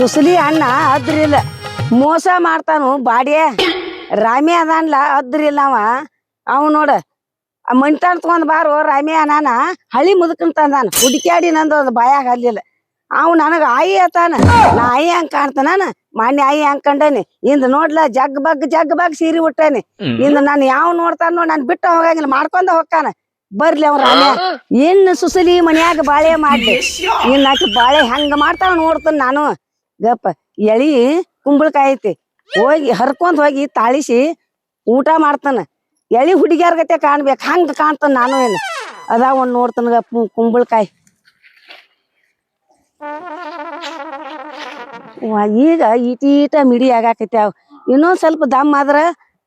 ಸುಸಲಿ ಅಣ್ಣ ಅದ್ರಿಲ್ಲ ಮೋಸ ಮಾಡ್ತಾನು ಬಾಡ್ಯ ರಾಮಿ ಅದಾನ್ಲ ಅದ್ರಿಲ್ಲ ಅವ. ಅವ್ ನೋಡ ಮಣ್ತಾನ್ ತಗೊಂಡ್ ಬಾರು ರಾಮಿ ಅನಾನ ಹಳಿ ಮುದುಕನ್ ತಂದಾನ. ಹುಡುಕ್ಯಾಡಿ ನಂದು ಅದು ಬಾಯಾಗ ಹಲ್ಲಿಲ್ಲ. ಅವ್ ನನಗ ಆಯಿ ಆತಾನ ನಾ ಆಯಿ ಹಂಗ್ ಕಾಣ್ತಾನ ಮಾನ್ಯ ಆಯಿ ಹಂಗ್ ಕಂಡೇನಿ. ಇಂದ ನೋಡ್ಲ ಜಗ್ ಬಗ್ ಜಗ್ ಬಗ್ ಸೀರಿ ಉಟ್ಟಾನಿ. ಇಂದ ನಾನು ನೋಡ್ತಾನ ನೋಡ್ತಾನೋ ನಾನ್ ಬಿಟ್ಟು ಹೋಗಂಗಿಲ್ಲ ಮಾಡ್ಕೊಂಡ ಹೋಗ್ತಾನ. ಬರ್ಲಿ ಅವ್ ರಾಮ್ಯ ಏನ್ ಸುಸಲಿ ಮನ್ಯಾಗ ಬಾಳೆ ಮಾಡ್ಲಿ. ಇನ್ ಆಕಿ ಬಾಳೆ ಹೆಂಗ ಮಾಡ್ತಾನ ನೋಡ್ತಾನ ನಾನು. ಗಪ್ಪ. ಎಳಿ ಕುಂಬಳಕಾಯಿ ಐತಿ. ಹೋಗಿ ಹರ್ಕೊಂಡ್ ಹೋಗಿ ತಾಳಿಸಿ ಊಟ ಮಾಡ್ತಾನ. ಎಳಿ ಹುಡುಗಿಯರ್ ಗತೆ ಕಾಣ್ಬೇಕು. ಹಂಗ ಕಾಣ್ತಾನ ನಾನು ಏನು? ಅದ ಒಂದ್ ನೋಡ್ತಾನ ಗಪ್ಪ ಕುಂಬಳಕಾಯಿ. ಈಗ ಈಟೀಟ ಮಿಡಿ ಆಗಾಕೈತಿ ಅವ್. ಇನ್ನೊಂದ್ ಸ್ವಲ್ಪ ದಮ್ ಆದ್ರ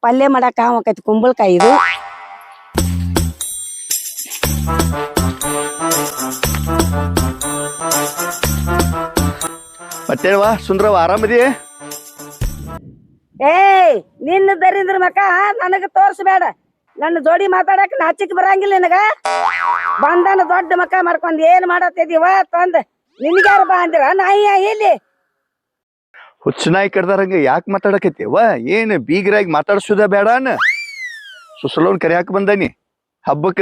ಪಲ್ಯ ಮಾಡಾಕ ಆಕೈತಿ ಕುಂಬಳಕಾಯಿ ಇದು. ಮತ್ತೇನವ ಸುಂದ್ರವ ಆರಾಮದಿ? ಏಯ್ ನಿನ್ನ ದರಿಂದ್ರ ಮಕ ನನಗ ತೋರ್ಸ್ಬೇಡ. ನನ್ನ ಜೋಡಿ ಮಾತಾಡಕ್ ನಾಚಿಕ್ ಬರಂಗಿಲ್ಲ ನಿನಗ. ಬಂದನ ದೊಡ್ಡ ಮಕ ಮಾಡ್ಕೊಂಡ್ ಏನ್ ಮಾಡತ್ತಿದೀವ ತಂದ. ನಿನ್ಗ್ಯಾರ ಬಾ ಅಂದಿರ? ನಾಯಿ ಇಲ್ಲಿ ಹುಚ್ಚನಾಯಿ ಕಡ್ದಾರಂಗ ಯಾಕೆ ಮಾತಾಡಕತ್ತೀವ? ಏನ್ ಬೀಗರಾಗಿ ಮಾತಾಡ್ಸುದ ಬೇಡಾನ ಸುಸಲೋನ್ ಕರಿಯಾಕ ಬಂದಾನಿ ಹಬ್ಬಕ್ಕ.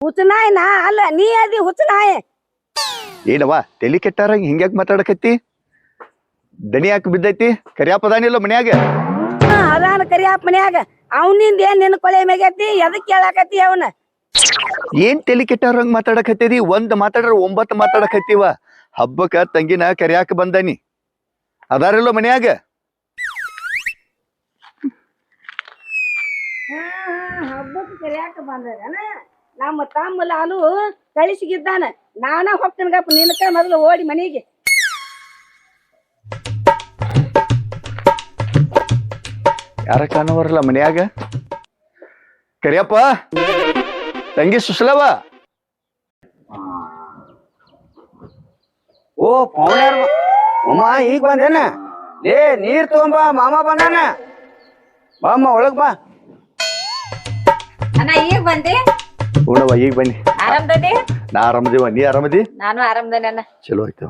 ಹುಚ್ಚ ನಾಯಿ ನಾ ಅಲ್ಲ ನೀ ಅದಿ ಹುಚ್ಚ ನಾಯಿ. ಏನವ್ವ ತಲಿ ಕೆಟ್ಟಾರಂಗ ಹಿಂಗ್ಯಾಕ್ ಮಾತಾಡಕತ್ತಿ? ದನಿ ಯಾಕೆ ಬಿದ್ದೈತಿ ಕರಿಯಾಪದಾನಿಲ್ಲ ಮನ್ಯಾಗ? ಅದಾನ ಕರಿಯಪ್ಪ ಮನ್ಯಾಗ. ಅವನಿಂದ ಏನ್ ನಿನ್ ಕೊಳೆ ಮೇಗೈತಿ ಎದಕ್ ಕೇಳಾಕತಿ ಅವನ? ಏನ್ ತಲೆ ಕೆಟ್ಟವ್ರಂಗ್ ಮಾತಾಡಕತ್ತೀರಿ ಒಂದ್ ಮಾತಾಡ್ರ ಒಂಬತ್ತು ಮಾತಾಡಕತ್ತೀವ. ಹಬ್ಬಕ್ಕ ತಂಗಿನ ಕರಿಯಾಕ ಬಂದನಿ. ಅದಾರಿಲ್ಲೋ ಮನ್ಯಾಗ? ಹಬ್ಬಕ್ಕೆ ಕರಿಯಾಕ ಬಂದದನ? ನಮ್ಮ ತಮ್ಮ ಲಾಲು ಕಳಿಸಿಗಿದ್ದಾನ ನಾನ ಹೋಗ್ತೇನಗಪ್ಪ ನಿನ್ನ ಮೊದಲು ಓಡಿ ಮನೆಗೆ. ಯಾರ ಕಾಣವರಲ್ಲ ಮನ್ಯಾಗ? ಕರಿಯಪ್ಪ ತಂಗಿ ಸುಸಲವ ಓ ಪೌನ್ಯಾರ ಅಮ್ಮ ಈಗ ಬಂದೇನ? ಲೇ ನೀರ್ ತಗೊಂಬ ಮಾಮ ಬಂದಾನ? ಬಾ ಅಮ್ಮ ಒಳಗ್ ಬಾ. ಅಣ್ಣ ಈಗ ಬಂದೆ? ಹೂನವ್ವ ಈಗ ಬನ್ನಿ. ಆರಾಮದದಿ? ನಾ ಆರಾಮದಿವ ನೀ ಆರಾಮದಿ? ನಾನು ಆರಾಮದನೆ ಅಣ್ಣ. ಚಲೋ ಆಯ್ತು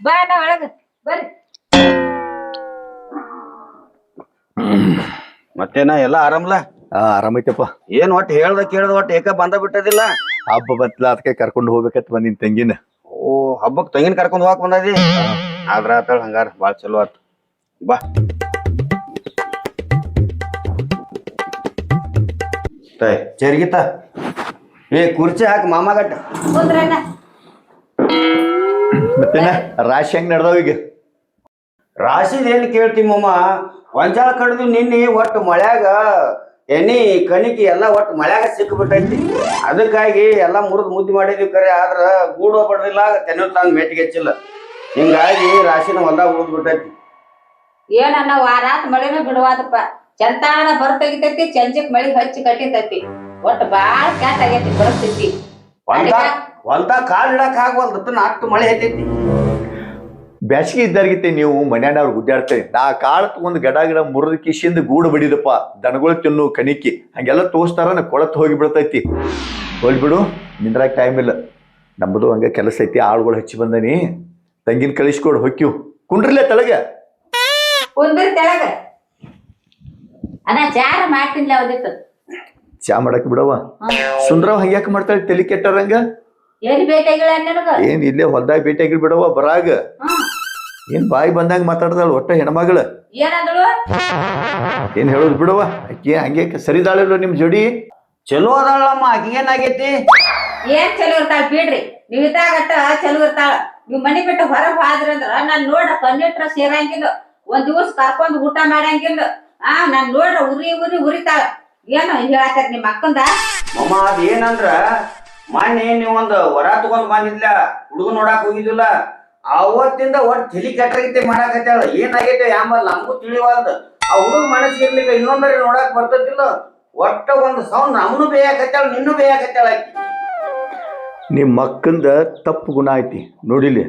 ಬಾ ಅಣ್ಣ ಒಳಗ. ಬರ್ರಿ. ಮತ್ತೇನ ಎಲ್ಲ ಆರಾಮಲ್ಲ ಹಾ ಆರಾಮೈತಪ್ಪ. ಏನ್ ಒಟ್ಟು ಹೇಳ್ದ ಕೇಳ್ದ ಒಟ್ಟು ಏಕ ಬಂದ ಬಿಟ್ಟದಿಲ್ಲ? ಹಬ್ಬ ಬತ್ಲ ಅದಕ್ಕೆ ಕರ್ಕೊಂಡು ಹೋಗ್ಬೇಕತ್ ಬಂದಿನ ತಂಗಿನ. ಓ ಹಬ್ಬಕ್ ತಂಗಿನ ಕರ್ಕೊಂಡು ಹೋಗಕ್ ಬಂದದಿ? ಆದ್ರ ಆತಳ ಹಂಗಾರ ಬಾಳ ಚಲೋ ಆತ್. ಬಾ. ತೈ ಚರ್ಗಿತ. ಏ ಕುರ್ಚಿ ಹಾಕಿ ಮಾಮಾಗಟ್ಟ ಮತ್ತೇನ ರಾಶಿ ಹೆಂಗ್ ನಡ್ದಾವ ಈಗ? ರಾಶಿದ್ ಏನ್ ಕೇಳ್ತಿ ಮಮ್ಮ? ಒಂಜಾಳ ಕಡ್ದು ನಿನ್ನೆ ಒಟ್ಟು ಮಳ್ಯಾಗ ಎಣ್ಣಿ ಕಣಿಕಿ ಎಲ್ಲ ಒಟ್ಟು ಮಳ್ಯಾಗ ಸಿಕ್ಬಿಟ್ಟೈತಿ. ಅದಕ್ಕಾಗಿ ಎಲ್ಲ ಮುರಿದು ಮುದ್ದಿ ಮಾಡಿದ್ವಿ ಕರೆ ಆದ್ರೆ ಗೂಡು ಬಡ್ದಿಲ್ಲ ತೆನೆ ತಂದ್ ಮೆಟ್ಟಿಗೆ ಹೆಚ್ಚಿಲ್ಲ. ಹಿಂಗಾಗಿ ರಾಶಿನ ಹೊಲ್ದಾಗ ಉಳಿದ್ಬಿಟ್ಟೈತಿ. ಬಿಟ್ಟೈತಿ ಏನಣ್ಣ ವಾರಾತ್ ಮಳೆನೂ ಬಿಡುವಾದಪ್ಪ ಚಂತಾನ ಬರ್ ತೆಗಿತೈತಿ ಚಂಜಿಕ್ ಮಳಿ ಹಚ್ಚಿ ಕಟ್ಟಿತೈತಿ. ಒಟ್ಟು ಬಾಳ ಕ್ಯಾಟ್ ಆಗೈತಿ ಪರಿಸ್ಥಿತಿ ಹೊಲ್ದಾಗ ಹೊಲ್ದಾಗ ಕಾಲ್ ಇಡಕ್ ಆಗವಲ್ದತ್ತ ಅಷ್ಟು ಮಳೆ ಹತ್ತೈತಿ. ಬ್ಯಾಸಿಗೆ ಇದ್ದಾರ್ಗಿತ್ತೆ ನೀವು ಮನ್ಯಾನವ್ರು ಗುಡ್ಡಾಡ್ತೇವೆ ನಾ ಕಾಳು ತಗೊಂಡು ಗಡ ಗಿಡ ಮುರಿದ ಕಿಶಿಂದ ಗೂಡು ಬಡಿದಪ್ಪ. ದನಗಳು ತಿನ್ನು ಕಣಿಕಿ. ಹಂಗೆಲ್ಲ ತೋರಿಸ್ತಾರ ನಾ ಕೊಳತ್ ಹೋಗಿ ಬಿಡ್ತೈತಿ. ಹೋಗ್ಬಿಡು ನಿಂದ್ರಾಗ ಟೈಮ್ ಇಲ್ಲ. ನಮ್ಮದು ಹಂಗೆ ಕೆಲಸ ಐತಿ ಆಳುಗಳು ಹಚ್ಚಿ ಬಂದನಿ. ತಂಗಿನ ಕಳಿಸ್ಕೊಡು ಹೊಕ್ಕಿವ್ ಕುಂಡ್ರಲ್ಲೇ ತಳಗ? ಚಾ ಮಾಡಕ್ ಬಿಡವ ಸುಂದ್ರವ್ ಹಂಗ್ಯಾಕ ಮಾಡ್ತಾಳೆ ತಲೆ ಕೆಟ್ಟರಂಗ ಏನ್ ಇಲ್ಲೇ ಹೊಲ್ದಾಗ ಭೇಟಿಯಾಗಿ ಬಿಡವ ಬರಾಗ. ಏನ್ ಬಾಯಿ ಬಂದಾಗ ಮಾತಾಡ್ದಾಳ ಒಟ್ಟ ಹೆಣ್ಮಗಳ? ಏನಂದಳು? ಏನ್ ಹೇಳೋದು ಬಿಡವ ಆಕಿ ಹಂಗೆ ಸರಿದಾಳಿಲ್ಲ ನಿಮ್ ಜೋಡಿ? ಚಲೋ ಅದಾಳಮ್ಮ ಆಕಿಗೇನಾಗೈತಿ ಏನ್ ಚಲೋ ಇರ್ತಾಳ ಬಿಡ್ರಿ. ನೀವ್ ಇದಾಗತ್ತ ಚಲೋ ಇರ್ತಾಳ. ನೀವ್ ಮನಿ ಬಿಟ್ಟು ಹೊರಗ್ ಹೋದ್ರಿ ಅಂದ್ರ ನಾನ್ ನೋಡ ಕಣ್ಣಿಟ್ರ ಸೇರಂಗಿಲ್ಲ. ಒಂದ್ ದಿವ್ಸ ಕರ್ಕೊಂಡ್ ಊಟ ಮಾಡಂಗಿಲ್ಲ. ಆ ನಾನ್ ನೋಡ್ರ ಉರಿ ಉರಿ ಉರಿತಾಳ. ಏನು ಹೇಳತ್ತಾರ ನಿಮ್ ಅಕ್ಕಂದ? ಮಮ್ಮ ಅದೇನಂದ್ರ ಏನಂದ್ರ ಮೊನ್ನೆ ನೀವ್ ಒಂದ್ ವರ ತಗೊಂಡ್ ಬಂದಿದ್ಲ. ಹುಡುಗ ನೋಡಾಕ್ ಹೋಗಿದ್ದಿಲ್ಲ. ಅವತ್ತಿಂದ ಒಟ್ಟು ತಲಿ ಕೆಟ್ಟಗೈತಿ ಮಾಡಾಕತ್ತಾಳ ಏನಾಗೈತೆ ಯಾಂಬಲ್ ನಮಗೂ ತಿಳಿವಲ್ದು. ಆ ಹುಡುಗ ಮನಸ್ಸೇ ಇರಲಿಲ್ಲ ಇನ್ನೊಂದರೆ ನೋಡಕ್ಕೆ ಬರ್ತದಿಲ್ಲ ಒಟ್ಟ ಒಂದು ಸೌಂಡ್ ನಮ್ನು ಬೇಯಾಕತ್ತಾಳ ನಿನ್ನೂ ಬೇಯಾಕತ್ತಾಳ ಆಕಿ. ನಿಮ್ಮ ಮಕ್ಕಂದ ತಪ್ಪು ಗುಣ ಐತಿ. ನೋಡಿಲಿ.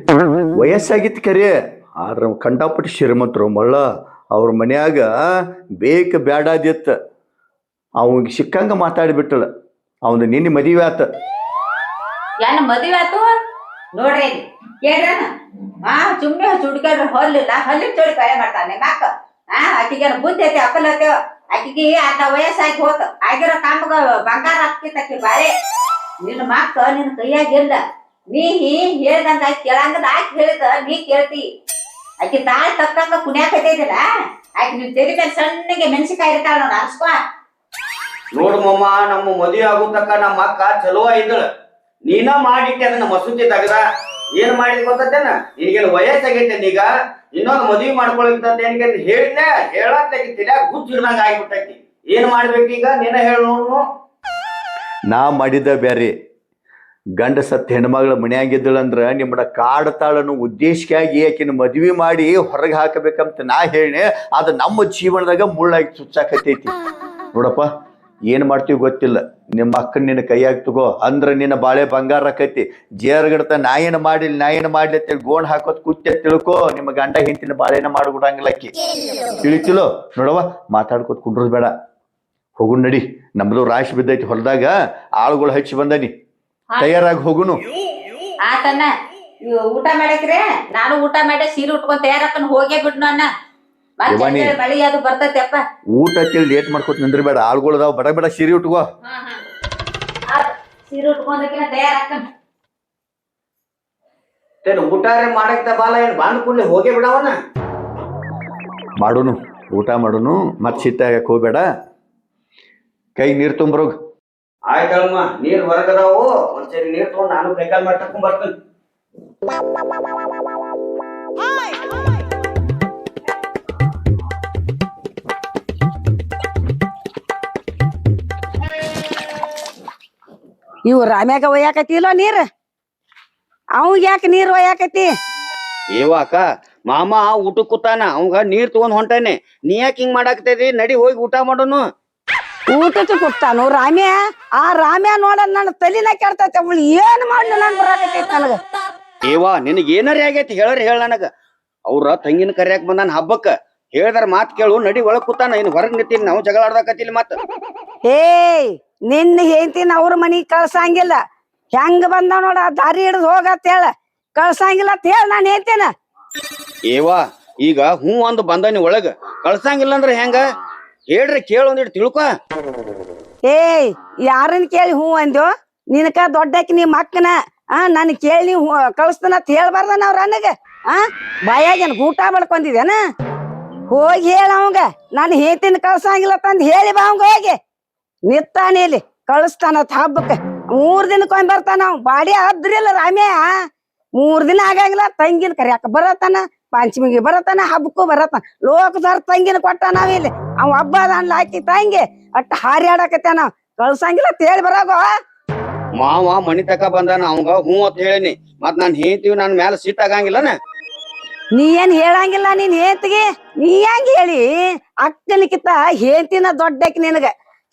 ವಯಸ್ಸಾಗಿತ್ತು ಕರೆ. ಆದ್ರೆ ಕಂಡಾಪಟ್ಟಿ ಶ್ರೀಮಂತರು ಮಳ್ಳ ಅವ್ರ ಮನ್ಯಾಗ ಬೇಕ ಬ್ಯಾಡಾದಿತ್ತ ಅವಂಗ ಸಿಕ್ಕಂಗ ಮಾತಾಡಿಬಿಟ್ಟಳ ಅವನು ನಿನ್ನೆ ಮದುವೆ ಆತ. ಏನ್ ಆತ ಆತು? ನೋಡ್ರಿ ಕೇಳ್ರನ ಆ ಸುಮ್ಮನೆ ಚುಡ್ಕೊಂಡ್ರೆ ಹೊಲ್ಲಿಲ್ಲ ಹೊಲ್ಲಿ ಚೋಡಿ ಕಳೆ ಮಾಡ್ತಾನೆ ನಾಕ ಆ ಹಾ ಆಕಿಗೇನು ಬುದ್ಧಿ ಐತೆ ಅಪ್ಪಲ್ ಐತಿ. ಆಕಿಗೆ ಅರ್ಧ ವಯಸ್ಸಾಗಿ ಹೋತ. ಆಗಿರೋ ಕಾಮಗ ಬಂಗಾರ ಹಾಕ್ತಿತ್ತಕ್ಕಿ ಬಾರಿ. ನಿನ್ನ ಮಕ್ಕ ನಿನ್ನ ಕೈಯಾಗಿಲ್ಲ ನೀ ಹೇಳ್ದಂಗ ಕೇಳಂಗದ ಆಕಿ ಹೇಳಿದ ನೀ ಕೇಳ್ತಿ. ಆಕಿ ತಾಳ್ ತಕ್ಕಂಗ ಕುಣ್ಯಾಕತ್ತೈದಿಲ್ಲ ಆಕಿ ನಿನ್ ತೆರಿ ಮೇಲೆ ಸಣ್ಣಗೆ ಮೆಣಸಿಕಾಯಿ ಇರ್ತಾಳ ನೋಡ ಅನ್ಸ್ಕೊ ನೋಡು ಮಮ್ಮ ನಮ್ಮ ಮದುವೆ ಆಗೋ ತಕ್ಕ ನಮ್ಮ ಅಕ್ಕ ಚಲೋ ಇದ್ದಳ ನೀನ ಮಾಡಿಟ್ಟೆ ಅದನ್ನ ಮಸೂತಿ ತೆಗದ. ಏನ್ ಮಾಡಿದ್ ಗೊತ್ತೇನ ನಿನಗೇನು ವಯಸ್ಸಾಗೈತೆ ಈಗ ಇನ್ನೊಂದು ಮದುವೆ ಮಾಡ್ಕೊಳಕ್ಕೆ ಹೇಳಿದೆ ಹೇಳ ಹೇಳತ್ಲಾಗಿ ತಿರ್ಯಾಗ ಗುಜ್ಜಿಡ್ದಂಗ ಆಗ್ಬಿಟ್ಟೈತಿ. ಏನ್ ಮಾಡ್ಬೇಕೀಗ ನೀನ ಹೇಳು ನಾ ಮಾಡಿದ ಬ್ಯಾರೆ. ಗಂಡ ಸತ್ ಹೆಣ್ಮಗಳ ಮನೆಯಾಗಿದ್ದಳಂದ್ರ ನಿಮ್ಮಡ ಕಾಡ್ತಾಳನ್ನು ಉದ್ದೇಶಕ್ಕಾಗಿ ಆಕಿನ ಮದ್ವಿ ಮಾಡಿ ಹೊರಗೆ ಹಾಕಬೇಕಂತ ನಾ ಹೇಳಿ ಅದು ನಮ್ಮ ಜೀವನದಾಗ ಮುಳ್ಳಾಗಿ ಚುಚ್ಚಾಕತೈತಿ ನೋಡಪ್ಪ. ಏನ್ ಮಾಡ್ತೀವಿ ಗೊತ್ತಿಲ್ಲ. ನಿಮ್ಮ ಅಕ್ಕನ ನಿನ್ನ ಕೈಯಾಗ ತಗೋ ಅಂದ್ರೆ ನಿನ್ನ ಬಾಳೆ ಬಂಗಾರ ಆಕೈತಿ. ಜೇರ್ಗಿಡ್ತ ನಾ ಏನ್ ಮಾಡಿಲ್ಲ ನಾ ಏನ್ ಮಾಡ್ಲಿ ಅಂತೇಳಿ ಗೋಣ್ ಹಾಕೋದ್ ಕುತ್ತೆ ತಿಳ್ಕೋ ನಿಮ್ಮ ಗಂಡ ಹಿಂತಿನ ಬಾಳೆನ ಮಾಡ್ಬಿಡಂಗಿಲ್ಲ ಅಕ್ಕಿ ತಿಳಿತಿಲೋ ನೋಡವ್ವ ಮಾತಾಡ್ಕೋತ ಕುಂಡ್ರದ್ ಬೇಡ. ಹೋಗು ನಡಿ ನಮ್ದು ರಾಶಿ ಬಿದ್ದೈತಿ ಹೊಲದಾಗ ಆಳುಗಳು ಹಚ್ಚಿ ಬಂದನಿ. ತಯಾರಾಗಿ ಹೋಗುನು. ಊಟ ಮಾಡಕ್ರೆ? ನಾನು ಊಟ ಮಾಡಿ ಸೀರೆ ಉಟ್ಕೊಂಡ್ ತಯಾರಕ್ಕನ್ ಹೋಗೇ ಬಿಡ್ನು ಅನ್ನ. ಅದು ಊಟ ಕೇಳಿ ಲೇಟ್ ಮಾಡ್ಕೊತ ನಿಂದ್ರಬೇಡ. ಬೇಡ ಆಳುಗಳು ಅದಾವ. ಬಡ ಬಡ ಸೀರೆ ಉಟ್ಕೋ. ಆತ್, ಸೀರೆ ಉಟ್ಕೊಂಡಕಿನ ತಯಾರಕ್ಕನ್ ತೇನು ಊಟಾರೆ ಬಾಲ ಏನ್ ಕೂಡ್ಲೆ ಹೋಗೇ ಬಿಡವನ? ಮಾಡೋನು ಊಟ ಮಾಡೋನು ಮತ್ ಸಿಟ್ಟಾಗಕ್ ಹೋಗ್ಬೇಡ. ಕೈ ನೀರ್ ತುಂಬ್ರೋಗ್. ಆಯ್ತಳಮ್ಮ ನೀರ್ ಹೊರಗದಾವು ಒಂದ್ಸರಿ ನೀರ್ ತಗೊಂಡ್ ನಾನು ಕೈಕಾಲ್ ಮಾಡಿ ತಕೊಂಡ್ ಬರ್ತೇನೆ. ಇವ್ ರಾಮ್ಯಾಗ ಒಯ್ಯಾಕತಿಲ್ಲ ನೀರ್? ಅವ್ ಯಾಕೆ ನೀರ್ ಒಯ್ಯಾಕತಿ ಏವ ಅಕ್ಕ ಮಾಮ ಊಟ ಕೂತಾನ ಅವಂಗ ನೀರ್ ತಗೊಂಡ್ ಹೊಂಟಾನೆ. ನೀ ಯಾಕೆ ಹಿಂಗ್ ಮಾಡಾಕತೈತಿ ನಡಿ ಹೋಗಿ ಊಟ ಮಾಡೋನು. ಊಟಕ್ಕೆ ಕೊಡ್ತಾನು ರಾಮ್ಯ? ಆ ರಾಮ್ಯ ನೋಡ ನನ್ನ ತಲಿನ ಕೆಡ್ತೈತೆ ಅವಳು ಏನ್ ಮಾಡ್ಲಿ ನನ್ ಬರಾಕತೈತಿ ನನಗ? ಏವ ನಿನಗ್ ಏನಾರ ಆಗೈತಿ ಹೇಳ್ರಿ ಹೇಳ ನನಗ. ಅವ್ರ ತಂಗಿನ ಕರ್ಯಾಕ್ ಬಂದಾನ ಹಬ್ಬಕ್ಕ. ಹೇಳ್ದಾರ ಮಾತ್ ಕೇಳು ನಡಿ ಒಳಗ್ ಕೂತಾನ ಇನ್ ಹೊರಗ್ ನಿಂತೀನಿ ನಾವು ಜಗಳ ಆಡ್ದಾಕತ್ತಿಲ್ಲ ಮತ್ತ ಏಯ್ ನಿನ್ನ ಹೆಂಡತಿನ ಅವ್ರ ಮನಿಗ್ ಕಳ್ಸಂಗಿಲ್ಲ. ಹೆಂಗ್ ಬಂದ ನೋಡ ದಾರಿ ಹಿಡಿದು ಹೋಗತ್ ಹೇಳ. ಕಳ್ಸಂಗಿಲ್ಲ ಅಂತ ಹೇಳ ನಾನು ಹೇಳ್ತೇನ. ಏವಾ ಈಗ ಹೂ ಒಂದು ಬಂದಾನಿ ಒಳಗ. ಕಳ್ಸಂಗಿಲ್ಲ ಅಂದ್ರೆ ಹೆಂಗ? ಹೇಳ್ರಿ ಕೇಳು ಒಂದಿಟ್ಟು ತಿಳ್ಕೊ. ಏಯ್ ಯಾರನ್ ಕೇಳಿ ಹ್ಞೂ ಅಂದ್ಯೋ? ನಿನಕ ದೊಡ್ಡಕ್ಕೆ ನಿಮ್ಮ ಅಕ್ಕನ ಆ ನನ್ ಕೇಳಿ ನೀವು ಕಳಿಸ್ತಾನ ಅಂತ ಹೇಳ್ಬಾರ್ದ ನಾವ್ ನನಗ ಆ ಬಾಯಾಗೇನ್ ಊಟ ಬಡ್ಕೊಂಡಿದ್ದೇನ ಹೋಗಿ ಹೇಳ ಅವಂಗ. ನಾನು ಹೇತಿನ ಕಳ್ಸಂಗಿಲ್ಲ ಅಂತ ಹೇಳಿ ಬಾ ಅವಂಗ ಹೋಗಿ. ನಿತ್ತಾನೆ ಇಲ್ಲಿ ಕಳಿಸ್ತಾನ ಹಬ್ಬಕ್ಕೆ. ಮೂರ್ ದಿನಕ್ಕೊಮ್ಮೆ ಬರ್ತಾನ ಬಾಡಿ ಬಾಡಿ ಆದ್ರಿಲ್ಲ ರಾಮ್ಯ ಮೂರ್ ದಿನ ಆಗಂಗಿಲ್ಲ ತಂಗಿನ ಕರಿಯಾಕ ಬರತಾನ ಪಂಚಮಿಗೆ ಬರತಾನ ಹಬ್ಬಕ್ಕೂ ಬರತಾನ. ಲೋಕದಾರ ತಂಗಿನ ಕೊಟ್ಟ ನಾವಿಲ್ಲಿ ಅವ್ ಹಬ್ಬ ಅದಾನ್ಲ ಹಾಕಿ ತಂಗಿ. ಅಟ್ಟ ಹಾರಿ ಆಡಕತ್ತಾನ ಕಳ್ಸಂಗಿಲ್ಲ ತೇಳಿ ಬರಾಗೋ. ಮಾವ ಮನಿ ತಕ ಬಂದಾನ ಅವಂಗ ಹೂ ಅಂತ ಹೇಳಿನಿ. ಮತ್ ನಾನ್ ಹೇಳ್ತೀವಿ ನನ್ ಮ್ಯಾಲ ಸೀಟ್ ಆಗಂಗಿಲ್ಲನ? ನೀ ಏನ್ ಹೇಳಂಗಿಲ್ಲ ನೀನ್ ಹೇಂತಿಗೆ ನೀ ಹೆಂಗ್ ಹೇಳಿ? ಅಕ್ಕನಿಕಿತ ಹೇಂತಿನ ದೊಡ್ಡಕ್ಕೆ ನಿನಗ.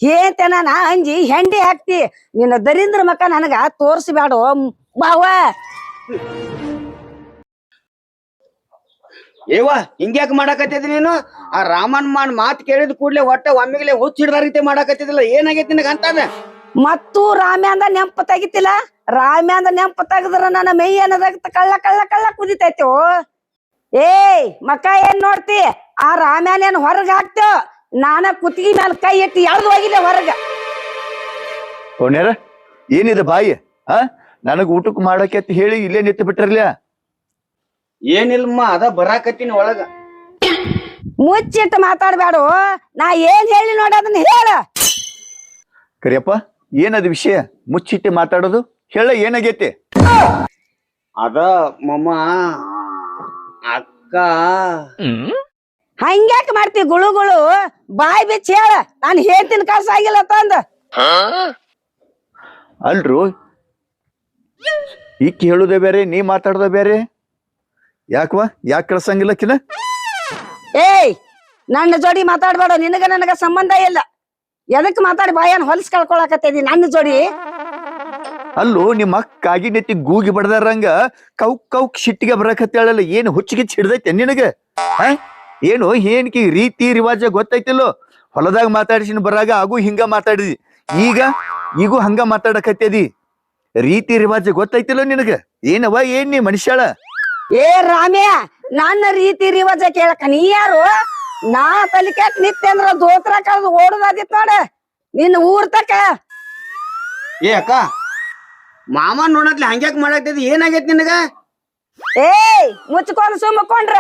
ಹೇಂತನ ನಾ ಅಂಜಿ ಹೆಂಡಿ ಹಾಕ್ತಿ? ನಿನ್ನ ದರಿಂದ್ರ ಮಕ ನನಗ ತೋರ್ಸ್ಬ್ಯಾಡೋ ಬಾವ. ಏವ ಹಿಂಗ್ಯಾಕ್ ಮಾಡಾಕತ್ತಿದ್ ನೀನು? ಆ ರಾಮನ್ ಮಾನ್ ಮಾತ್ ಕೇಳಿದ ಕೂಡ್ಲೆ ಒಟ್ಟ ಒಮ್ಮಿಗ್ಲೆ ಹುಚ್ಚ ರೀತಿ ಮಾಡಾಕತ್ತಿದಿಲ್ಲ. ಏನಾಗೈತಿ ನಿನಗ ಅಂತದ? ಮತ್ತು ರಾಮ್ಯಾಂದ ನೆಂಪ ತೆಗಿತಿಲ್ಲ? ರಾಮ್ಯಾಂದ ನೆಂಪ ತೆಗದ್ರ ನನ್ನ ಮೈ ಏನದಾಗ ಕಳ್ಳ ಕಳ್ಳ ಕಳ್ಳ ಕುದಿತೈತೋ ಏಯ್ ಮಕ ಏನ್ ನೋಡ್ತಿ? ಆ ರಾಮ್ಯಾನ ಏನ್ ಹೊರಗ್ ಹಾಕ್ತೇವ ನಾನ ಕುತ್ತಿಗೆ ಮ್ಯಾಲ ಕೈ ಇಟ್ಟು ಯಾರ್ದು ಹೋಗಿಲ್ಲ ಹೊರಗ? ಪೌಣ್ಯರ ಏನಿದೆ ಬಾಯಿ? ಆ? ನನಗ್ ಊಟಕ್ಕೆ ಮಾಡಕ್ಕೆ ಅಂತ ಹೇಳಿ ಇಲ್ಲೇ ನಿಂತು ಬಿಟ್ಟಿರ್ಲಿಲ್ಲ ಏನಿಲ್ಲಮ್ಮ ಅದ ಬರಾಕತ್ತೀನಿ ಒಳಗ. ಮುಚ್ಚಿಟ್ಟು ಮಾತಾಡ್ಬೇಡು. ನಾ ಏನ್ ಹೇಳಿ ನೋಡ ಅದನ್ನ ಹೇಳ. ಕರಿಯಪ್ಪ ಏನದ ವಿಷಯ? ಮುಚ್ಚಿಟ್ಟು ಮಾತಾಡೋದು? ಹೇಳ ಏನಾಗೈತಿ? ಅದ ಮಮ್ಮ ಅಕ್ಕ. ಹಂಗ್ಯಾಕ್ ಮಾಡ್ತಿ ಗುಳು ಗುಳು ಬಾಯ್ ಬಿಚ್ಚಿ ಹೇಳ. ನಾನು ಹೇಳ್ತೀನಿ ಕಾಸು ಆಗಿಲ್ಲ ತಂದ. ಅಲ್ರು? ಈಕಿ ಹೇಳುದೇ ಬೇರೆ ನೀ ಮಾತಾಡೋದೇ ಬೇರೆ? ಯಾಕವ? ಯಾಕೆ ಕಳ್ಸಂಗಿಲ್ಲ ಕಿಲ ಏಯ್ ನನ್ನ ಜೋಡಿ ಮಾತಾಡ್ಬೇಡ. ನಿನಗ ನನಗ ಸಂಬಂಧ ಇಲ್ಲ. ಎದಕ್ ಮಾತಾಡಿ ಬಾಯನ್ ಹೊಲ್ಸ್ ಕಳ್ಕೊಳಕತ್ತೇನಿ ನನ್ನ ಜೋಡಿ? ಅಲ್ಲೂ ನಿಮ್ಮ ಅಕ್ಕಾಗಿ ನೆತ್ತಿ ಗೂಗಿ ಬಡದಾರಂಗ ಕೌಕ್ ಕೌಕ್ ಶಿಟ್ಟಿಗೆ ಬರಕತ್ತೇಳಲ್ಲ ಏನು ಹುಚ್ಚಿಗೆ ಹಿಡ್ದೈತೆ ನಿನಗ? ಆ? ಏನು ಏನ್ಕಿ ರೀತಿ ರಿವಾಜ ಗೊತ್ತೈತಿಲ್ಲೋ? ಹೊಲದಾಗ ಮಾತಾಡಿಸಿನ ಬರಾಗ ಆಗು ಹಿಂಗ ಮಾತಾಡಿದಿ. ಈಗ ಈಗೂ ಹಂಗ ಮಾತಾಡಕತ್ತದಿ. ರೀತಿ ರಿವಾಜ ಗೊತ್ತೈತಿಲ್ಲೋ ನಿನಗ? ಏನವ ಏನ್ ನೀ ಮನುಷ್ಯಳ? ಏ ರಾಮ್ಯ ನನ್ನ ರೀತಿ ರಿವಾಜ ಕೇಳಕ ನೀ ಯಾರು? ನಾ ತಲೆ ಕೆಟ್ಟ ನಿತ್ಯ ಅಂದ್ರ ದೋತ್ರ ಕಳೆದು ಓಡುದಾದಿತ್ ನೋಡ. ನಿನ್ನ ಊರ್ ತಕ ಏ ಅಕ್ಕ ಮಾಮ ನೋಡತ್ಲಿ ಹಂಗ್ಯಾಕ್ ಮಾಡಾಕ್ತಿದ್ ಏನಾಗೈತಿ ನಿನಗ? ಏಯ್ ಮುಚ್ಕೊಂಡ್ ಸುಮ್ಮಕೊಂಡ್ರ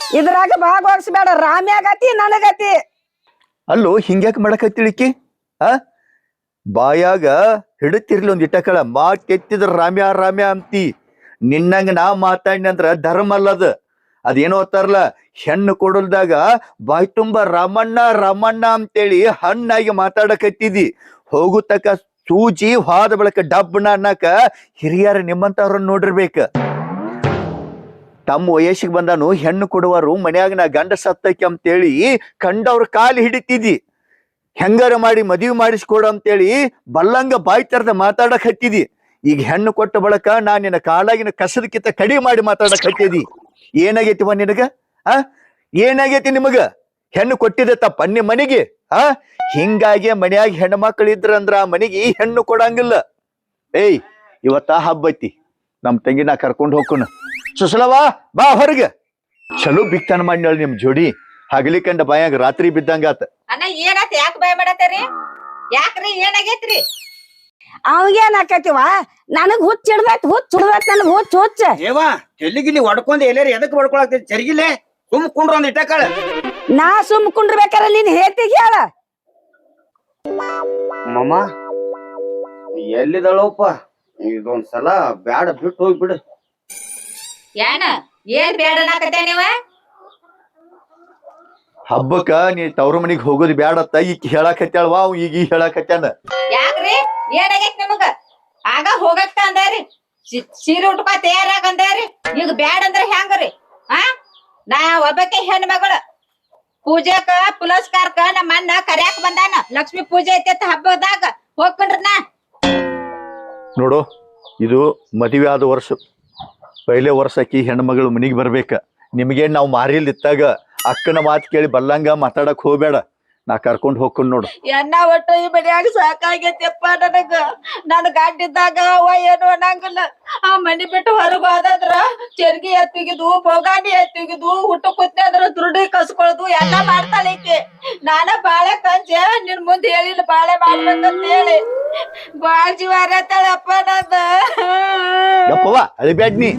ಇದ್ರಾಗ ಭಾಗವಹಿಸ್ಬೇಡ, ರಾಮ್ಯಾಗತಿ, ನನಗತಿ. ಅಲ್ಲೋ ಮಾಡಕತ್ತಿ ಮಾಡಕತ್ತಿಳಿಕಿ? ಆ? ಬಾಯಾಗ ಹಿಡತಿರ್ಲಿ ಒಂದ್ ಇಟ್ಟಕಳ ಮಾತೆತ್ತಿದ್ರ ರಾಮ್ಯ ರಾಮ್ಯ ಅಂತಿ. ನಿನ್ನಂಗ ನಾ ಮಾತಾಡಿನ ಅಂದ್ರ ಧರ್ಮ ಅಲ್ಲದ. ಅದೇನೋ ಅಂತಾರಲ್ಲ ಹೆಣ್ಣು ಕೊಡಲ್ದಾಗ ಬಾಯ್ ತುಂಬ ರಾಮಣ್ಣ ರಾಮಣ್ಣ ಅಂತೇಳಿ ಹಣ್ಣಾಗಿ ಮಾತಾಡಕತ್ತಿದಿ. ಹೋಗುತ್ತಕ ತಕ ಸೂಜಿ ಹಾದ ಬಳಕ ಡಬ್ಬಣ ಅನ್ನಕ ಹಿರಿಯರ ನಿಮ್ಮಂತವ್ರನ್ನ ನೋಡಿರ್ಬೇಕ. ತಮ್ಮ ವಯಸ್ಸಿಗೆ ಬಂದಾನು, ಹೆಣ್ಣು ಕೊಡುವರು ಮನ್ಯಾಗ ನಾ ಗಂಡ ಸತ್ತಕ್ಕೆ ಅಂತೇಳಿ ಕಂಡವ್ರ ಕಾಲು ಹಿಡಿತಿದಿ ಹೆಂಗಾರ ಮಾಡಿ ಮದುವೆ ಮಾಡಿಸ್ಕೊಡು ಅಂತೇಳಿ ಬಲ್ಲಂಗ ಬಾಯಿ ತೆರೆದ ಮಾತಾಡಕ್ ಹತ್ತಿದಿ ಈಗ ಹೆಣ್ಣು ಕೊಟ್ಟ ಬಳಕ ನಾ ನಿನ್ನ ಕಾಲಾಗಿನ ಕಸದಕ್ಕಿಂತ ಕಡಿಮೆ ಮಾಡಿ ಮಾತಾಡಕ್ ಹತ್ತಿದಿ ಏನಾಗೈತಿವ ನಿನಗ? ಆ? ಏನಾಗೈತಿ ನಿಮಗ? ಹೆಣ್ಣು ಕೊಟ್ಟಿದೆ ತಪ್ಪ ನಿಮ್ಮ ಮನೆಗೆ? ಆ? ಹಿಂಗಾಗಿ ಮನ್ಯಾಗ ಹೆಣ್ಣು ಮಕ್ಳು ಇದ್ರಂದ್ರ ಆ ಮನೆಗೆ ಹೆಣ್ಣು ಕೊಡಂಗಿಲ್ಲ. ಏಯ್, ಇವತ್ತ ಹಬ್ಬ ಐತಿ. ನಮ್ಮ ತಂಗಿ ನಾ ಕರ್ಕೊಂಡು ಹೋಗ್ಕೊಣ. ಸುಸಲವಾ ಬಾ ಹೊರಗೆ. ಚಲೋ ಬಿಕ್ತಾನ ಮಾಡಿ ನಿಮ್ ಜೋಡಿ. ಹಗಲಿ ಕಂಡ ಬಾಯಾಗ ರಾತ್ರಿ ಬಿದ್ದಂಗಾತ. ಅಣ್ಣ ಏನಾತ ಯಾಕೆ ಭಯ ಮಾಡತ್ತರಿ? ಯಾಕ್ರಿ ಏನಾಗೈತ್ರಿ? ಅವಾಗೇನ್ ಆಕತಿವ ನನಗ್ ಹುಚ್ಚ ಹಿಡ್ದೈತ್ ಹುಚ್ಚ ಹಿಡ್ದೈತ್ ನನಗ್ ಹುಚ್ಚ ಹುಚ್ಚ. ಏವಾ ತೆಲಿಗಿಲಿ ಹೊಡ್ಕೊಂಡ್ ಎಲ್ಲಾರು ಎದಕ್ ಹೊಡ್ಕೊಳಕ್ತಿದ್ ಚರ್ಗಿಲೆ? ಸುಮ್ ಕುಂಡ್ರ ಒಂದ್ ಇಟ್ಟಕಾಳ ನಾ ಸುಮ್ ಕುಂಡ್ರಬೇಕಾರ ನೀನ್ ಹೇತಿಗೆ ಹೇಳ ಮಮ್ಮ ಎಲ್ಲಿದಳಪ್ಪ? ಇದೊಂದ್ಸಲ ಬ್ಯಾಡ ಬಿಟ್ಟು ಹೋಗ್ಬಿಡು. ಏನ? ಏನ್ ಬೇಡ ಅನ್ನಕತ್ತೆ ನೀವ? ಹಬ್ಬಕ್ಕ ನೀ ತವ್ರ ಮನಿಗ್ ಹೋಗೋದು ಬ್ಯಾಡತ್ತ ಈಗ ಹೇಳಾಕತ್ಯಾಳವಾ ಅವ್ ಈಗ ಈಗ ಹೇಳಾಕತ್ಯಾನ? ಯಾಕ್ರಿ? ಏನಾಗೈತ್ ನಿಮಗ? ಆಗ ಹೋಗಕ್ಕ ಅಂದಾರಿ ಸಿ- ಸೀರೆ ಉಟ್ಕೊ ತಯಾರಾಗ ಅಂದಾರಿ ಈಗ ಬ್ಯಾಡ ಅಂದ್ರ ಹೆಂಗ್ರಿ? ಆ? ನಾ ಒಬ್ಬಕ್ಕೆ ಹೆಣ್ ಮಗಳು ಪೂಜೆಕ ಪುಲಸ್ಕಾರಕ್ಕ ನಮ್ಮ ಅಣ್ಣ ಕರ್ಯಾಕ್ ಬಂದಾನ. ಲಕ್ಷ್ಮಿ ಪೂಜೆ ಐತೆ ಹಬ್ಬದಾಗ ಹೋಗ್ಕೊಂಡ್ರ ನಾ ನೋಡು ಇದು ಮದುವೆ ಆದ ವರ್ಷ. ಪೈಲೆ ವರ್ಷ ಆಕಿ ಹೆಣ್ಮಗಳು ಮನಿಗೆ ಬರ್ಬೇಕು. ನಿಮಗೇನು ನಾವು ಮಾರಿಲ್ ಇತ್ತಾಗ ಅಕ್ಕನ ಮಾತು ಕೇಳಿ ಬಲ್ಲಂಗ ಮಾತಾಡಕ್ಕೆ ಹೋಗ್ಬೇಡ. ನಾ ಕರ್ಕೊಂಡ್ ಹೋಗ್ಕೊಂಡ್ ನೋಡು. ಎನ್ನ ಒಟ್ಟು ಈ ಮನ್ಯಾಗ ಸಾಕಾಗೈತಿಯಪ್ಪ ನನಗ? ನನ್ ಗಂಡಿದ್ದಾಗ ಅವ ಏನು ಅನ್ನಂಗಿಲ್ಲ. ಆ ಮನಿ ಬಿಟ್ಟು ಹೊರಗ್ ಹೋದ್ರ ಚರ್ಗಿ ಎತ್ತಿಗಿದು ಪೊಗಾಣಿ ಎತ್ತಿಗಿದು ಹುಟ್ಟು ಕುತ್ತಂದ್ರ ದುರುಡಿ ಕಸ್ಕೊಳ್ದು ಎಲ್ಲಾ ಮಾಡ್ತಾಳೈತಿ. ನಾನ ಬಾಳೆ ಕಂಚೆ ನಿನ್ ಮುಂದೆ ಹೇಳಿಲ್ಲ ಬಾಳೆ ಮಾಡ್ಬೇಕಂತ ಹೇಳಿ ಬಾಳ್ ಜೀವಾರ ಹರತಾಳಪ್ಪ ನಂದ. ಯಪ್ಪವ ಅಳಿಬ್ಯಾಡ್ ನೀ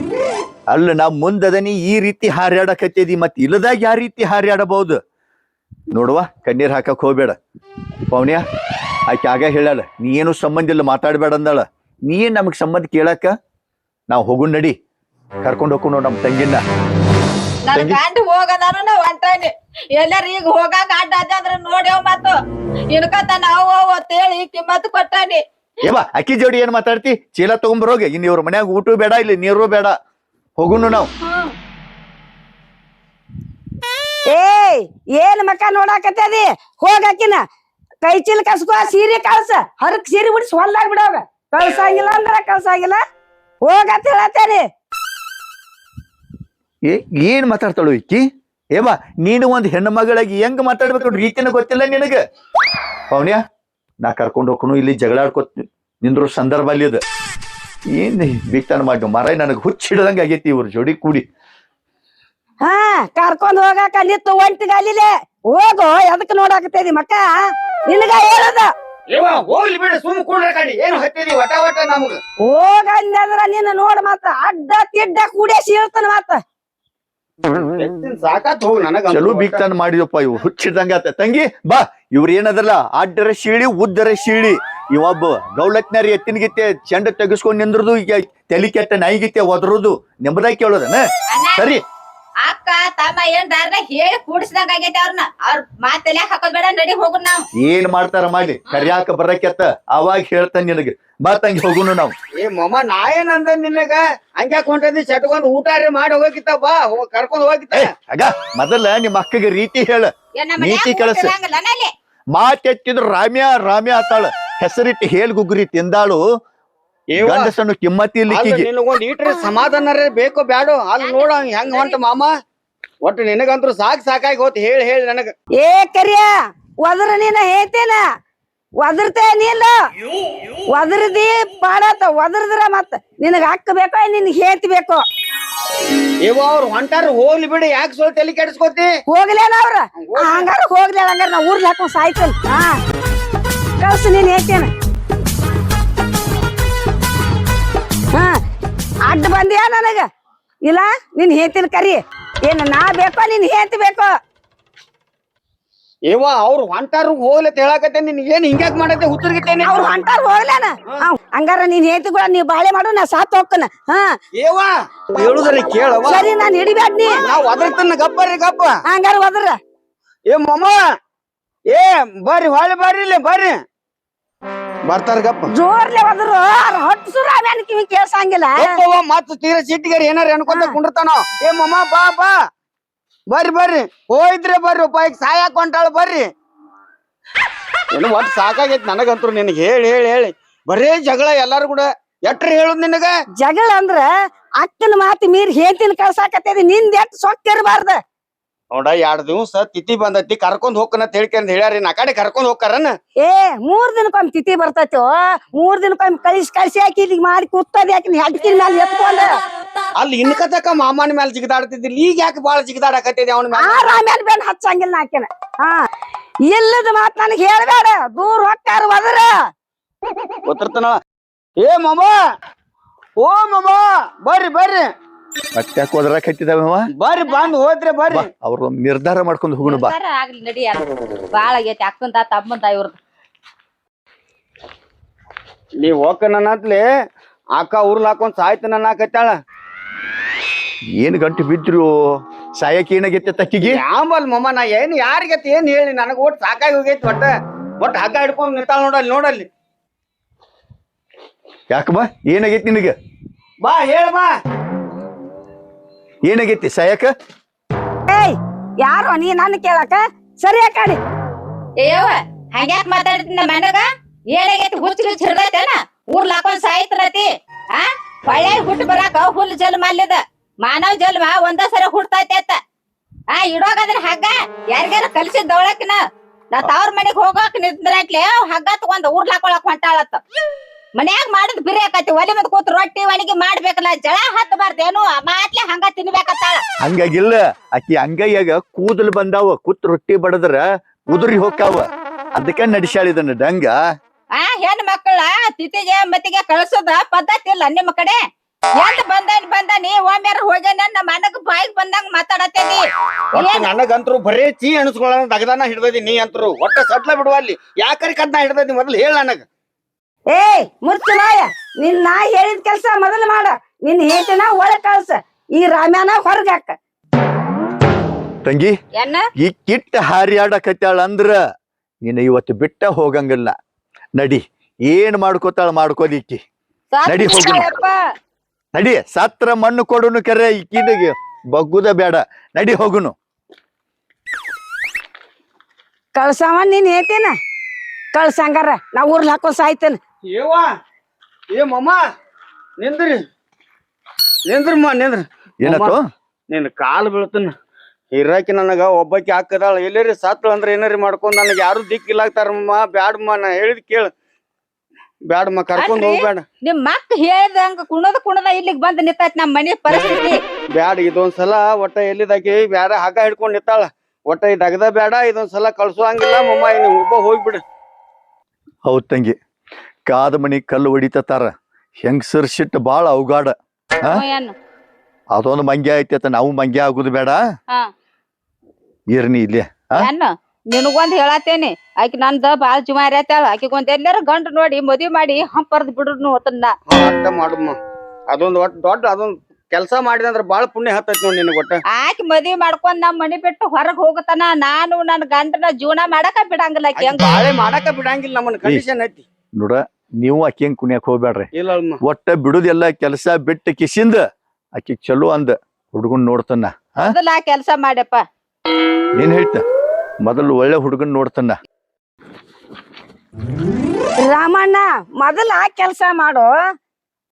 ಅಲ್ಲ ನಾ ಮುಂದದನಿ ಈ ರೀತಿ ಹಾರ್ಯಾಡಕತ್ತಿದಿ ಮತ್ ಇಲ್ಲದಾಗ ಯಾವ ರೀತಿ ಹಾರ್ಯಾಡಬಹುದು ನೋಡುವ ಕಣ್ಣೀರ್ ಹಾಕಕ್ ಹೋಗ್ಬೇಡ. ಪವನ್ಯ ಆಕೆ ಆಗ ಹೇಳಲ್ಲ ನೀ ಏನು ಸಂಬಂಧ ಇಲ್ಲ ಮಾತಾಡ್ಬೇಡ ಅಂದಾಳ. ನೀ ಏನ್ ನಮಗ್ ಸಂಬಂಧ ಕೇಳಕ್ಕ? ನಾವ್ ಹೋಗು ನಡಿ. ಕರ್ಕೊಂಡ್ ಹೋಗ್ಕೊಂಡು ನಮ್ ತಂಗಿನ. ನನ್? ಗಂಡ ಹೋಗದಾನು ನಾ ಹೊಂಟಾನಿ ಎಲ್ಲಾರ ಈಗ ಹೋಗಾಕ ಅಡ್ಡ ಅದ್ರ ನೋಡ್ಯಾವ ಮತ್ತ ಇನ್ಕತ ನಾವು ಅಂತೇಳಿ ಕಿಮ್ಮತ್ ಕೊಟ್ಟಾನಿ ಏವ ಅಕ್ಕಿ ಜೋಡಿ ಏನ್ ಮಾತಾಡ್ತಿ? ಚೀಲ ತಗೊಂಬರೋಗೆ ಇನ್ ಇವ್ರ ಮನ್ಯಾಗ ಊಟ ಬೇಡ ಇಲ್ಲಿ ನೀರು ಬೇಡ. ಹೋಗುನು ನಾವು. ಏಯ್, ಏನ್ ಮಕ್ಕ ನೋಡಾಕತ್ತದಿ ಹೋಗಾಕಿನ. ಕೈ ಚೀಲ ಕಸ್ಕೋ, ಸೀರೆ ಕಳ್ಸ. ಹರಕ್ ಸೀರೆ ಬಿಡಿಸಿ ಹೊಲ್ದಾಗ ಬಿಡೋಗ. ಕಳ್ಸಂಗಿಲ್ಲ ಅಂದ್ರ ಕಳ್ಸಂಗಿಲ್ಲ. ಹೋಗತ್ ಹೇಳತ್ತೇನಿ ಏ, ಏನ್ ಮಾತಾಡ್ತಾಳು ಇಕ್ಕಿ ಏವ ನೀನು ಒಂದ್ ಹೆಣ್ಣು ಮಗಳಾಗಿ ಹೆಂಗ್ ಮಾತಾಡ್ಬೇಕು ರೀತಿನ ಗೊತ್ತಿಲ್ಲ ನಿನಗ. ಪೌನ್ಯ ನಾ ಕರ್ಕೊಂಡು ಹೋಗ್ನು ಇಲ್ಲಿ ಜಗಳ ಆಡ್ಕೊತ್ ನಿಂದ್ರು ಸಂದರ್ಭ ಅಲ್ಲಿ ಅದ. ಏನ್ ಬಿಕ್ತಾನ ಮಾಡ್ ಮರ ನನಗ್ ಹುಚ್ಚಿಡದಂಗ ಆಗೈತಿ, ಇವ್ರ ಜೋಡಿ ಕೂಡಿ. ಹಾ ಕರ್ಕೊಂಡ್ ಹೋಗಾಕ ನಿತ್ತು ಒಂಟಿಗಲ್ಲಿಲೆ ಹೋಗು ಎದಕ್ ನೋಡಾಕತ್ತೇದಿ ಮಕ್ಕ? ನಿನಗ ಹೇಳದ. ಇವ ಹೋಗ್ಲಿ ಬಿಡು ಸುಮ್ ಕುಂಡ್ರ ಕಡಿ ಏನು ಹತ್ತಿದಿ ವಟ ವಟ ನಮಗ. ಹೋಗಂದ್ರ ನಿನ್ನ ನೋಡ್ ಮತ್ತ ಅಡ್ಡ ತಿಡ್ಡ ಕೂಡೇ ಸೀಳ್ತಾನ ಮತ್ತ ಎತ್ತಿನ್ ಸಾಕಾತ್ ಹೋಗ್ ನನಗ ಚಲೋ ಮಾಡಿದಪ್ಪ ಇವು ಹುಚ್ಚಿದಂಗ ಆತ. ತಂಗಿ ಬಾ. ಇವ್ರ ಏನದಲ್ಲ ಅಡ್ಡರ ಶೀಳಿ ಉದ್ದರ ಶೀಳಿ. ಇವೊಬ್ಬ ಗೌಲತ್ನಾರಿ ಎತ್ತಿನ ಗಿತ್ತೆ ಚೆಂಡ ತೆಗಿಸ್ಕೊಂಡ್ ನಿಂದ್ರದು ಈಗ ತಲಿ ಕೆಟ್ಟ ನಾಯಿಗಿತ್ತೆ ಒದರುದು. ನೆಮ್ಮದಾಗಿ ಕೇಳೋದನ? ಸರಿ. ಅಕ್ಕ ತಮ್ಮ ಏನ್ ದಾರ್ನ ಹೇಳಿ ಕೂಡಿಸಿದಂಗ ಆಗೈತೆ ಅವ್ರನ್ನ ಅವ್ರ ಮಾತೆಲ್ಲ ಹಾಕೋದ್ ಬೇಡ ನಡಿ ಹೋಗುಣ ನಾವು. ಏನ್ ಮಾಡ್ತಾರ ಮಾಡಿ ಕರ್ಯಾಕ ಬರಕೆತ್ತ ಅವಾಗ ಹೇಳ್ತಾನೆ ನಿನಗೆ. ಬಾ ತಂಗಿ ಹೋಗುನು ನಾವು. ಏ ಮೊಮ್ಮ ನಾ ಏನ್ ಅಂದ ನಿನಗ? ಹಂಗ್ಯಾಕ್ ಹೊಂಟದಿ ಚಟ್ಕೊಂಡ್ ಊಟ ರೀ ಮಾಡಿ ಹೋಗಿತ್ತ ಬಾ. ಹೋಗ್ ಕರ್ಕೊಂಡ್ ಹೋಗಿತ್ತ. ಅಗ ಆಗ ಮೊದಲ ನಿಮ್ಮ ಅಕ್ಕಗೆ ರೀತಿ ಹೇಳ. ನೀತಿ ನಲ್ಲಿ ಮಾತೆತ್ತಿದ್ರು ರಾಮ್ಯ ರಾಮ್ಯ ಆತಾಳ ಹೆಸರಿಟ್ಟು ಹೇಳ್ ಗುಗ್ರಿ ತಿಂದಾಳು. ಗಂಡಸನ್ನು ಕಿಮ್ಮತಿ ಇಲ್ಲಿಕ್ಕಿಗೆ ನಿನಗೊಂದ್ ಈಟ್ರಿ ಸಮಾಧಾನ ಬೇಕು ಬ್ಯಾಡು? ಅಲ್ಲಿ ನೋಡ ಹೆಂಗ್ ಹೊಂಟ ಮಾಮ? ಒಟ್ಟು ನಿನಗಂತ್ರ ಸಾಕ್ ಸಾಕಾಗಿ ಹೋತ್ ಹೇಳಿ ಹೇಳಿ ನನಗ. ಏ ಕರಿಯ ಒದ್ರ ನೀನ ಹೇಳ್ತೇನ? ಒದರ್ತೇ ನೀಲ್ಲ ಒದರ್ದಿ ಬಾಳತ ಒದರ್ದ್ರ ಮತ್ತ ನಿನಗ ಅಕ್ಕ ಬೇಕೋ ನಿನ್ ಹೇತ್ ಬೇಕೋ? ಇವ ಅವ್ರು ಹೊಂಟಾರ ಹೋಗ್ಲಿ ಬಿಡಿ ಯಾಕೆ ಸ್ವಲ್ಪ ತಲೆ ಕೆಡಿಸ್ಕೊತಿ? ಹೋಗ್ಲೇನ ಅವ್ರ? ಹಂಗಾರ ಹೋಗ್ಲಿ ಹಂಗಾರ ನಾ ಊರ್ಲಿ ಹಾಕೊಂಡ್ ಸಾಯ್ತೇನೆ. ಹಾ ಕಳ್ಸು ನೀನ್ ಹೇಳ್ತೇನೆ. ಹಾ ಅಡ್ಡ ಬಂದ್ಯಾ ನನಗ? ಇಲ್ಲ ನಿನ್ ಹೇತಿನ ಕರಿ. ಏನ್ ನಾ ಬೇಕೋ ನಿನ್ ಹೇತಿ ಬೇಕೋ? ಏವಾ ಅವ್ರು ಹೊಂಟಾರು ಹೋಗ್ಲಿ ಹೇಳಕತ್ತೆ ನಿನ್ ಏನ್ ಹಿಂಗ್ಯಾಕ್ ಮಾಡತ್ತೆ? ಹುತ್ತರ್ಗಿತ್ತೇನೆ ಅವ್ರು ಹೊಂಟಾರ ಹೋಗ್ಲೇನ ಹಂಗಾರ ನೀನ್ ಹೇತಿ ಕೂಡ ನೀವ್ ಬಾಳೆ ಮಾಡು ನಾ ಸಾತ್ ಹೋಗ್ಕನ ಹಾ. ಏವಾ ಹೇಳುದ್ರಿ ಕೇಳವ ಸರಿ ನಾನ್ ಹಿಡಿಬ್ಯಾಡ್ ನೀ. ನಾವ್ ಒದರ್ತನ ಗಪ್ಪರಿ ಗಪ್ಪ. ಹಂಗಾರ ಒದ್ರ ಏ ಮೊಮ್ಮ ಏ ಬರ್ರಿ ಹೊಳ್ಳಿ ಬರ್ರಿ ಇಲ್ಲಿ ಬರ್ರಿ. ಬರ್ತಾರ ಗಪ್ಪ. ಜೋರ್ಲೆ ಹೋದ್ರು ಹೊಟ್ಟು ಸುರ ಆಮ್ಯಾನ ಕಿವಿ ಕೇಳ್ಸಂಗಿಲ್ಲ. ಗಪ್ಪವ್ವ ಮತ್ತ ತೀರ ಸಿಟ್ಟಿಗಾರಿ ಏನಾರ ಅನ್ಕೊಂತ ಕುಂಡಿರ್ತಾನ. ಏ ಮಮ್ಮ ಬಾ ಬಾ. ಬರ್ರಿ ಬರ್ರಿ. ಹೋಯ್ತ್ರಿ ಬರ್ರಿ ಈಗ ಸಾಯಕ್ ಹೊಂಟಾಳ ಬರ್ರಿ. ಏನು ಒಟ್ಟು ಸಾಕಾಗೈತಿ ನನಗಂತೂ ನಿನಗೆ ಹೇಳಿ ಹೇಳಿ ಹೇಳಿ. ಬರೇ ಜಗಳ ಎಲ್ಲಾರು ಕೂಡ. ಎಟ್ರ ಹೇಳುದ್ ನಿನಗ? ಜಗಳ ಅಂದ್ರ ಅಕ್ಕನ ಮಾತು ಮೀರಿ ಹೇಳ್ತೀನಿ ಕಳ್ಸಾಕತ್ತೇದಿ ನಿಂದ ಎಷ್ಟ್ ಸೊಕ್ಕ ಇರಬಾರ್ದ ನೋಡ ಎರಡ್ ದಿವ್ಸ ತಿಥಿ ಬಂದೈತಿ ಕರ್ಕೊಂಡ್ ಹೋಗ್ಕನ ತಿಳ್ಕೊಂಡ್ ಹೇಳ್ಯಾರಿ ನಾ ಕಡೆ ಕರ್ಕೊಂಡ್ ಹೋಗ್ತಾರನ ಏ ಮೂರ್ ದಿನಕ್ಕೊಮ್ಮೆ ತಿಥಿ ಬರ್ತೈತೋ? ಮೂರ್ ದಿನಕ್ಕೊಮ್ಮೆ ಕಳಿಸಿ ಕಳಿಸಿ ಹಾಕಿ ಇಲ್ಲಿ ಮಾಡಿ ಕೂತದ ಯಾಕೆ ಹೆಡ್ಕಿನ ಮೇಲೆ ಎತ್ಕೊಂಡ? ಅಲ್ಲಿ ಇನ್ಕತಕ ಮಾಮನ ಮೇಲೆ ಜಿಗದಾಡ್ತಿದ್ದಿಲ್ಲ ಈಗ ಯಾಕೆ ಬಾಳ ಜಿಗದಾಡಕತ್ತಿದೆ ಅವನ ಮೇಲೆ ಬೆನ್ ಹಚ್ಚಂಗಿಲ್ಲ ನಾಕಿನ ಹಾ ಇಲ್ಲದ ಮಾತ್ ನನಗೆ ಹೇಳ್ಬೇಡ. ದೂರ ಹೊಕ್ಕಾರ ಬದ್ರ ಗೊತ್ತಿರ್ತನ ಏ ಮಾಮ ಓ ಮಾಮ ಬರ್ರಿ ಬರ್ರಿ. ಮತ್ತೆ ಹೋದ್ರ ಕಟ್ಟಿದಾವ ಬರ್ರಿ ಬಂದ್ ಹೋದ್ರೆ ಬರ್ರಿ. ಅವ್ರ ನಿರ್ಧಾರ ಮಾಡ್ಕೊಂಡು ಹೋಗೋಣ ಬಾ. ಆಗ್ಲಿ ನಡಿ ಬಾಳ ಆಗೈತಿ ಅಕ್ಕಂತ ತಮ್ಮಂತ ಇವ್ರದ್ದು ನೀವ್ ಹೋಗ್ಕನತ್ಲಿ ಅಕ್ಕ ಉರ್ಲ್ ಹಾಕೊಂಡ್ ಸಾಯ್ತ ನನ್ನ ಕತ್ತಾಳ ಏನ್ ಗಂಟು ಬಿದ್ರು? ಸಾಯಕ್ ಏನಾಗೈತೆ ತಕ್ಕಿಗೆ? ಯಾಂಬಲ್ ಮಮ್ಮ ನಾ ಏನ್ ಯಾರಿಗೈತಿ ಏನ್ ಹೇಳಿ? ನನಗ ಒಟ್ ಸಾಕಾಗಿ ಹೋಗೈತಿ ಒಟ್ಟ. ಒಟ್ ಹಗ್ಗ ಹಿಡ್ಕೊಂಡ್ ನಿಂತಾಳ ನೋಡಲ್ಲಿ. ನೋಡಲ್ಲಿ ಯಾಕಮ್ಮ ಏನಾಗೈತಿ ನಿನಗೆ? ಬಾ ಹೇಳ ಬಾ. ಏನಾಗೈತಿ ಸಾಯಕ? ಏಯ್ ಯಾರು? ನೀ ನನ್ನ ಕೇಳಕ? ಸರಿ ಯಾಕಡಿ ಏಯವ ಹಂಗ್ಯಾಕ್ ಮಾತಾಡ್ತೀನಿ ನಮ್ಮ ಮನೆಗ? ಏನಾಗೈತಿ? ಹುಚ್ಚು ಹುಚ್ಚ ಹಿಡ್ದೈತೇನ? ಊರ್ಲ್ ಹಾಕೊಂಡ್ ಸಾಯ್ತನತಿ ಆ? ಹೊಳೆ ಹುಟ್ಟು ಬರಾಕ ಹುಲ್ ಜಲ್ಮ ಅಲ್ಲಿದ. ಮಾನವ ಜಲ್ಮ ಒಂದ ಸರಿ ಹುಡ್ತೈತೆ ಅತ್ತ ಆ ಇಡೋಗಾದ್ರ ಹಗ್ಗ? ಯಾರಿಗಾರ ಕಲ್ಸಿದ್ ದೌಳಕಿನ ನಾ ತವ್ರ ಮನೆಗ್ ಹೋಗಾಕ ನಿಂದ್ರಾಟ್ಲೆ ಹಗ್ಗ ತಗೊಂಡ್ ಊರ್ಲಾಕೊಳಕ್ ಹೊಂಟಾಳತ್ತ. ಮನ್ಯಾಗ ಮಾಡಿದ್ ಬಿರಿ ಆಕತಿ ಒಲೆ ಮತ್ ಕೂತ್ ರೊಟ್ಟಿ ಒಣಗಿ ಮಾಡ್ಬೇಕಲ್ಲ ಜಳ ಹತ್ತಬಾರ್ದೇನು ಮಾತ್ಲೆ ಹಂಗ ತಿನ್ಬೇಕತ್ತಾಳ. ಹಂಗಾಗಿಲ್ಲ ಆಕಿ ಅಂಗೈಯಾಗ ಕೂದಲು ಬಂದಾವ ಕೂತ್ ರೊಟ್ಟಿ ಬಡದ್ರ ಉದುರಿ ಹೋಗ್ತಾವ ಅದಕ್ಕೆ ನಡಿಸ್ಯಾಳಿದನ್ನ ಡಂಗ. ಆ ಹೆಣ್ ಮಕ್ಕಳ ತಿಥಿಗೆ ಮತ್ತಿಗೆ ಕಳ್ಸೋದ ಪದ್ಧತಿ ಇಲ್ಲ ನಿಮ್ಮ ಕಡೆ. ಎಂತ ಬಂದಾನ್ ಬಂದಾನಿ ಒಮ್ಮೆರ ಹೋಗ್ಯಾನ ನಮ್ಮ ಮನಗ್ ಬಾಯಿಗ್ ಬಂದಂಗ ಮಾತಾಡತ್ತೇನಿ. ಒಟ್ಟ ನನಗಂತ್ರು ಬರೇ ಚೀ ಅಣಸ್ಕೊಳ್ಳ ದಗದಾನ ಹಿಡ್ದದಿ ನೀ ಅಂತರು. ಒಟ್ಟ ಸಟ್ಲ ಬಿಡುವ ಅಲ್ಲಿ ಯಾಕರಿ ಕದ್ನ ಹಿಡ್ದದಿ ಮೊದಲು ಹೇಳ ನನಗ. ಏಯ್ ಮುರ್ತಿ ನಾಯ. ನಿನ್ ನಾ ಹೇಳಿದ ಕೆಲ್ಸ ಮೊದಲು ಮಾಡ. ನಿನ್ ಹೇಳ್ತಿನ ಒಳಗ್ ಕಳ್ಸ. ಈ ರಾಮ್ಯಾನ ಹೊರಗ್ ಹಾಕ. ತಂಗಿ ಎನ್ನ? ಈ ಕಿಟ್ಟ ಹಾರಿಯಾಡಕತ್ತಾಳ ಅಂದ್ರ ನಿನ್ನ ಇವತ್ತು ಬಿಟ್ಟ ಹೋಗಂಗಿಲ್ಲ. ನಡಿ ಏನ್ ಮಾಡ್ಕೋತಾಳ ಮಾಡ್ಕೋದಿಕ್ಕಿ ನಡಿ ಹೋಗು. ನಡಿ ಸತ್ರ ಮಣ್ಣು ಕೊಡುನು ಕರೆ ಈ ಕಿಡಿಗೆ ಬಗ್ಗುದ ಬೇಡ ನಡಿ ಹೋಗುನು. ಕಳ್ಸವ ನೀನ್ ಹೇಳ್ತೇನ ಕಳ್ಸಂಗಾರ ನಾ ಊರ್ಲ್ ಹಾಕೋ ಸಾಯ್ತೇನೆ. ಏವಾ ಏ ಮಮ್ಮ ನಿಂದ್ರಿ. ನಿಂದ್ರಮ್ಮ ನಿಂದ್ರ. ಏನಾಯ್ತು ನಿನ್ ಕಾಲು ಬೀಳ್ತನ. ಇರಾಕಿ ನನಗ ಒಬ್ಬಾಕಿ ಹಾಕದಾಳ. ಎಲ್ಲರಿ ಸತ್ಳು ಅಂದ್ರೆ ಏನಾರಿ ಮಾಡ್ಕೊಂಡ್ ನನಗೆ ಯಾರು ದಿಕ್ಕಿಲ್ಲಾಗ್ತಾರಮ್ಮ ಬ್ಯಾಡಮ್ಮ ನಾ ಹೇಳಿದ್ ಕೇಳ. ಬ್ಯಾಡಮ್ಮ ಕರ್ಕೊಂಡ್? ಹೋಗ್ಬೇಡ. ನಿಮ್ ಮಕ್ ಹೇಳ್ದಂಗ ಕುಣದ ಕುಣದ ಇಲ್ಲಿಗೆ ಬಂದ್ ನಿತ್ತ ನಮ್ ಮನೆ ಪರಿಸ್ಥಿತಿ. ಬ್ಯಾಡ ಇದೊಂದ್ಸಲ ಒಟ್ಟ ಎಲ್ಲಿದಾಕಿ? ಬ್ಯಾಡ ಹಗ್ಗ ಹಿಡ್ಕೊಂಡ್ ನಿತ್ತಾಳ ಒಟ್ಟ ಇದಗದ ಅಗದ ಬ್ಯಾಡ ಇದೊಂದ್ಸಲ ಕಳ್ಸುವಂಗಿಲ್ಲ ಮಮ್ಮ ಇನ್ನು ಒಬ್ಬ ಹೋಗ್ಬಿಡ. ಹೌದ್ ತಂಗಿ. ಕಾದ ಮನಿ ಕಲ್ಲು ಹೊಡಿತಾರ ಹೆಂಗಸರ್ ಸಿಟ್ಟು ಬಾಳ ಅವಗಾಡ. ಅದೊಂದು ಮಂಗ್ಯ ಐತಿ ನಾವು ಮಂಗ್ಯ ಆಗುದು ಬೇಡ. ಹಾ. ಇರ್ನಿ ಇಲ್ಲೇ. ನಿನಗೊಂದ್ ಹೇಳತ್ತೇನಿ. ಆಕಿ ನಂದ ಬಾಳ ಜುಮಾರಿ ಆತಾಳ ಆಕಿಗೊಂದ್ ಎಲ್ಲಾರ ಗಂಡು ನೋಡಿ ಮದ್ವಿ ಮಾಡಿ ಹಂಪರ್ದ್ ಬಿಡ್ರು ಅದನ್ನ ಅರ್ಥ ಮಾಡಮ್ಮ. ಅದೊಂದ್ ಒಟ್ ದೊಡ್ಡ ಅದೊಂದ್ ಕೆಲಸ ಮಾಡಿದಂದ್ರ ಬಾಳ ಪುಣ್ಯ ಹತ್ತೈತಿ ನೋಡಿ ನಿನ್ ಒಟ್ಟ. ಆಕಿ ಮದ್ವಿ ಮಾಡ್ಕೊಂಡ್ ನಮ್ ಮನಿ ಬಿಟ್ಟು ಹೊರಗ್ ಹೋಗತನ. ನಾನು ನನ್ ಗಂಡನ ಜೀವನ ಮಾಡಕ ಬಿಡಂಗಿಲ್ಲ ಆಕಿ. ಹಂಗ ಬಾಳೆ ಮಾಡಾಕ ಬಿಡಂಗಿಲ್ಲ. ನಮ್ಮನ್ ಕಂಡೀಷನ್ ಐತಿ. ನೋಡ ನೀವು ಆಕಿ ಹೆಂಗ್ ಕುಣಿಯಕ್ ಹೋಗ್ಬೇಡ್ರಿ ಇಲ್ಲ ಅಮ್ಮ ಒಟ್ಟ ಬಿಡುದೆಲ್ಲ ಕೆಲಸ ಬಿಟ್ಟು ಕಿಸಿಂದ ಆಕಿ ಚಲೋ ಅಂದ. ಹುಡುಗನ್ ನೋಡ್ತಾನ. ಹಾ? ಮೊದಲ ಕೆಲ್ಸ ಮಾಡ್ಯಪ್ಪ. ಏನ್ ಹೇಳ್ತ? ಮೊದಲು ಒಳ್ಳೆ ಹುಡುಗನ್ ನೋಡ್ತಾನ. ರಾಮಣ್ಣ ಮೊದಲ ಆ ಕೆಲಸ ಮಾಡು.